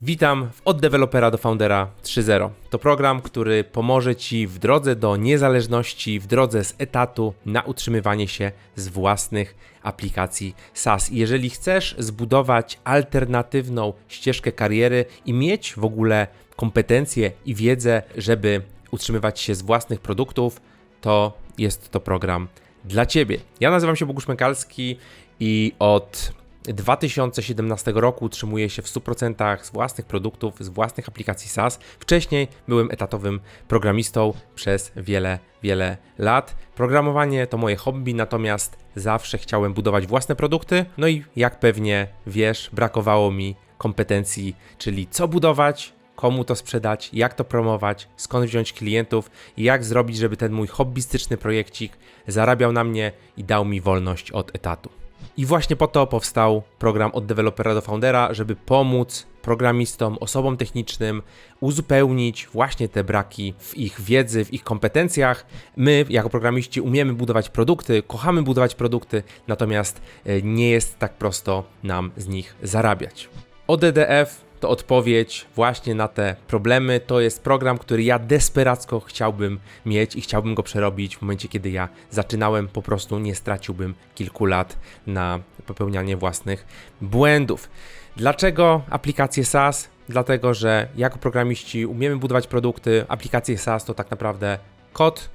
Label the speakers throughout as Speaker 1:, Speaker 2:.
Speaker 1: Witam w Od Dewelopera do Foundera 3.0. To program, który pomoże Ci w drodze do niezależności, w drodze z etatu na utrzymywanie się z własnych aplikacji SaaS. Jeżeli chcesz zbudować alternatywną ścieżkę kariery i mieć w ogóle kompetencje i wiedzę, żeby utrzymywać się z własnych produktów, to jest to program dla Ciebie. Ja nazywam się Bogusz Mekalski i od 2017 roku utrzymuję się w 100% z własnych produktów, z własnych aplikacji SaaS. Wcześniej byłem etatowym programistą przez wiele, wiele lat. Programowanie to moje hobby, natomiast zawsze chciałem budować własne produkty. No i jak pewnie wiesz, brakowało mi kompetencji, czyli co budować, komu to sprzedać, jak to promować, skąd wziąć klientów i jak zrobić, żeby ten mój hobbystyczny projekcik zarabiał na mnie i dał mi wolność od etatu. I właśnie po to powstał program od dewelopera do foundera, żeby pomóc programistom, osobom technicznym uzupełnić właśnie te braki w ich wiedzy, w ich kompetencjach. My, jako programiści, umiemy budować produkty, kochamy budować produkty, natomiast e, nie jest tak prosto nam z nich zarabiać. ODDF to odpowiedź właśnie na te problemy. To jest program, który ja desperacko chciałbym mieć i chciałbym go przerobić w momencie, kiedy ja zaczynałem. Po prostu nie straciłbym kilku lat na popełnianie własnych błędów. Dlaczego aplikacje SaaS? Dlatego, że jako programiści umiemy budować produkty. Aplikacje SaaS to tak naprawdę kod,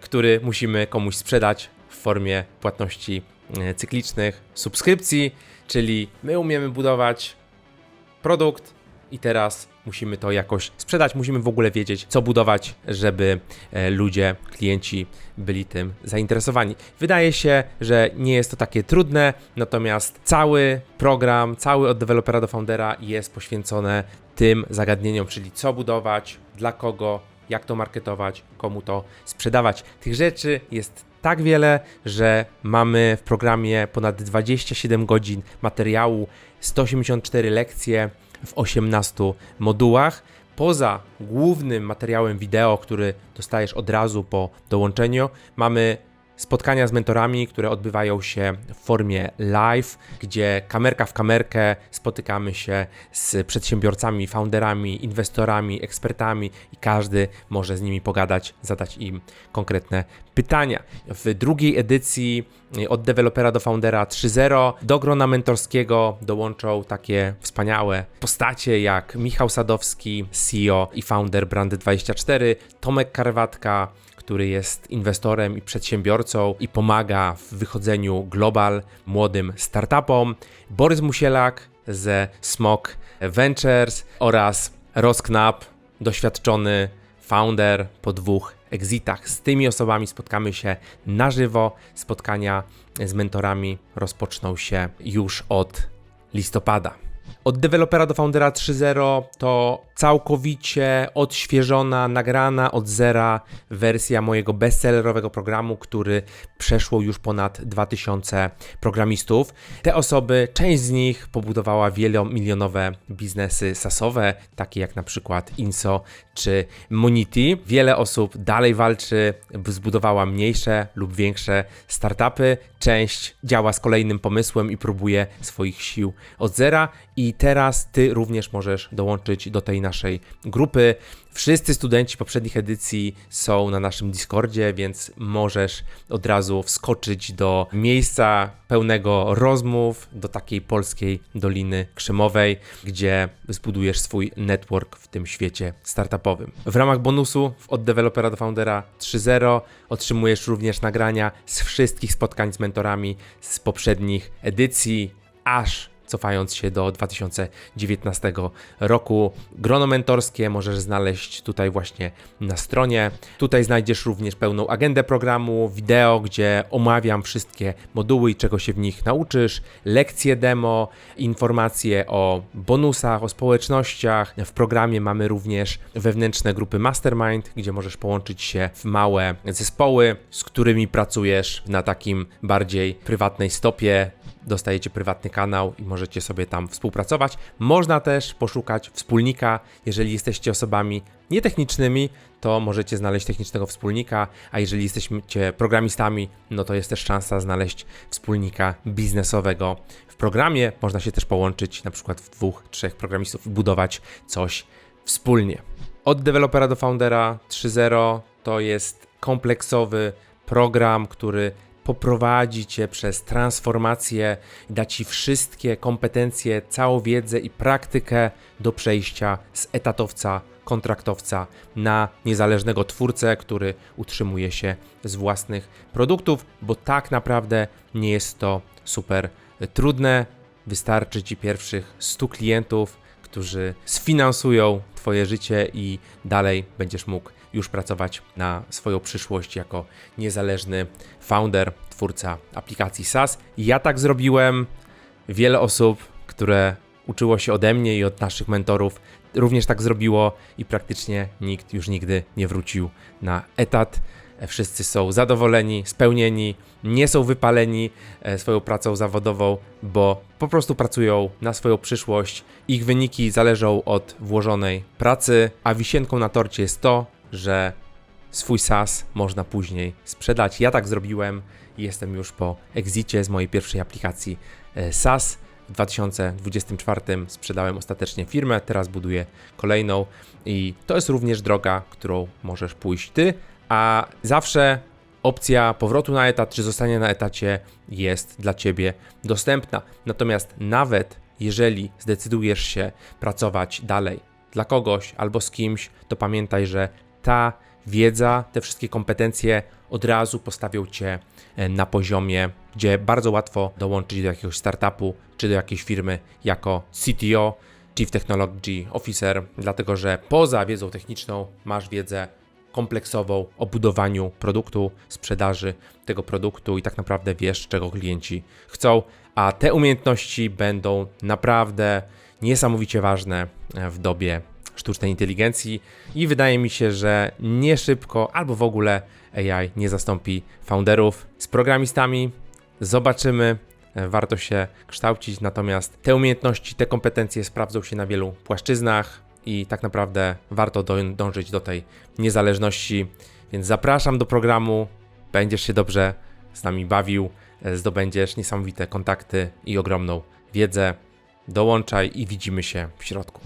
Speaker 1: który musimy komuś sprzedać w formie płatności e, cyklicznych, subskrypcji, czyli my umiemy budować produkt i teraz musimy to jakoś sprzedać, musimy w ogóle wiedzieć, co budować, żeby e, ludzie, klienci byli tym zainteresowani. Wydaje się, że nie jest to takie trudne, natomiast cały program, cały od dewelopera do foundera jest poświęcony tym zagadnieniom, czyli co budować, dla kogo, jak to marketować, komu to sprzedawać. Tych rzeczy jest tak wiele, że mamy w programie ponad 27 godzin materiału, 184 lekcje w 18 modułach. Poza głównym materiałem wideo, który dostajesz od razu po dołączeniu, mamy spotkania z mentorami, które odbywają się w formie live, gdzie kamerka w kamerkę spotykamy się z przedsiębiorcami, founderami, inwestorami, ekspertami i każdy może z nimi pogadać, zadać im konkretne pytania. W drugiej edycji od dewelopera do foundera 3.0 do grona mentorskiego dołączą takie wspaniałe postacie jak Michał Sadowski, CEO i founder Brandy24, Tomek Karwatka, który jest inwestorem i przedsiębiorcą i pomaga w wychodzeniu global młodym startupom, Borys Musielak ze Smok Ventures oraz Rosknap, doświadczony founder po dwóch exitach. Z tymi osobami spotkamy się na żywo. Spotkania z mentorami rozpoczną się już od listopada. Od dewelopera do foundera 3.0 to całkowicie odświeżona, nagrana od zera wersja mojego bestsellerowego programu, który przeszło już ponad 2000 programistów. Te osoby, część z nich pobudowała wielomilionowe biznesy sasowe, takie jak na przykład Inso czy Monity. Wiele osób dalej walczy, zbudowała mniejsze lub większe startupy. Część działa z kolejnym pomysłem i próbuje swoich sił od zera i teraz ty również możesz dołączyć do tej naszej grupy. Wszyscy studenci poprzednich edycji są na naszym Discordzie, więc możesz od razu wskoczyć do miejsca pełnego rozmów, do takiej polskiej Doliny Krzemowej, gdzie zbudujesz swój network w tym świecie startupowym. W ramach bonusu od dewelopera do foundera 3.0 otrzymujesz również nagrania z wszystkich spotkań z mentorami z poprzednich edycji, aż cofając się do 2019 roku. Grono mentorskie możesz znaleźć tutaj właśnie na stronie. Tutaj znajdziesz również pełną agendę programu, wideo, gdzie omawiam wszystkie moduły i czego się w nich nauczysz, lekcje demo, informacje o bonusach, o społecznościach. W programie mamy również wewnętrzne grupy Mastermind, gdzie możesz połączyć się w małe zespoły, z którymi pracujesz na takim bardziej prywatnej stopie dostajecie prywatny kanał i możecie sobie tam współpracować. Można też poszukać wspólnika, jeżeli jesteście osobami nietechnicznymi, to możecie znaleźć technicznego wspólnika, a jeżeli jesteście programistami, no to jest też szansa znaleźć wspólnika biznesowego. W programie można się też połączyć na przykład w dwóch, trzech programistów i budować coś wspólnie. Od dewelopera do foundera 3.0 to jest kompleksowy program, który poprowadzi cię przez transformację da ci wszystkie kompetencje, całą wiedzę i praktykę do przejścia z etatowca, kontraktowca na niezależnego twórcę, który utrzymuje się z własnych produktów, bo tak naprawdę nie jest to super trudne. Wystarczy ci pierwszych 100 klientów, którzy sfinansują Twoje życie i dalej będziesz mógł już pracować na swoją przyszłość jako niezależny founder, twórca aplikacji SaaS. Ja tak zrobiłem. Wiele osób, które uczyło się ode mnie i od naszych mentorów, również tak zrobiło i praktycznie nikt już nigdy nie wrócił na etat. Wszyscy są zadowoleni, spełnieni, nie są wypaleni e, swoją pracą zawodową, bo po prostu pracują na swoją przyszłość. Ich wyniki zależą od włożonej pracy, a wisienką na torcie jest to, że swój SaaS można później sprzedać. Ja tak zrobiłem i jestem już po exicie z mojej pierwszej aplikacji e, SaaS. W 2024 sprzedałem ostatecznie firmę, teraz buduję kolejną i to jest również droga, którą możesz pójść ty, a zawsze opcja powrotu na etat czy zostania na etacie jest dla ciebie dostępna. Natomiast nawet jeżeli zdecydujesz się pracować dalej dla kogoś albo z kimś, to pamiętaj, że ta wiedza, te wszystkie kompetencje od razu postawią cię e, na poziomie, gdzie bardzo łatwo dołączyć do jakiegoś startupu czy do jakiejś firmy jako CTO, Chief Technology Officer, dlatego że poza wiedzą techniczną masz wiedzę kompleksową o budowaniu produktu, sprzedaży tego produktu i tak naprawdę wiesz, czego klienci chcą, a te umiejętności będą naprawdę niesamowicie ważne e, w dobie sztucznej inteligencji. I wydaje mi się, że nie szybko albo w ogóle AI nie zastąpi founderów. Z programistami. Zobaczymy, e, warto się kształcić, natomiast te umiejętności, te kompetencje sprawdzą się na wielu płaszczyznach i tak naprawdę warto dążyć do tej niezależności. Więc zapraszam do programu, będziesz się dobrze z nami bawił, e, zdobędziesz niesamowite kontakty i ogromną wiedzę. Dołączaj i widzimy się w środku.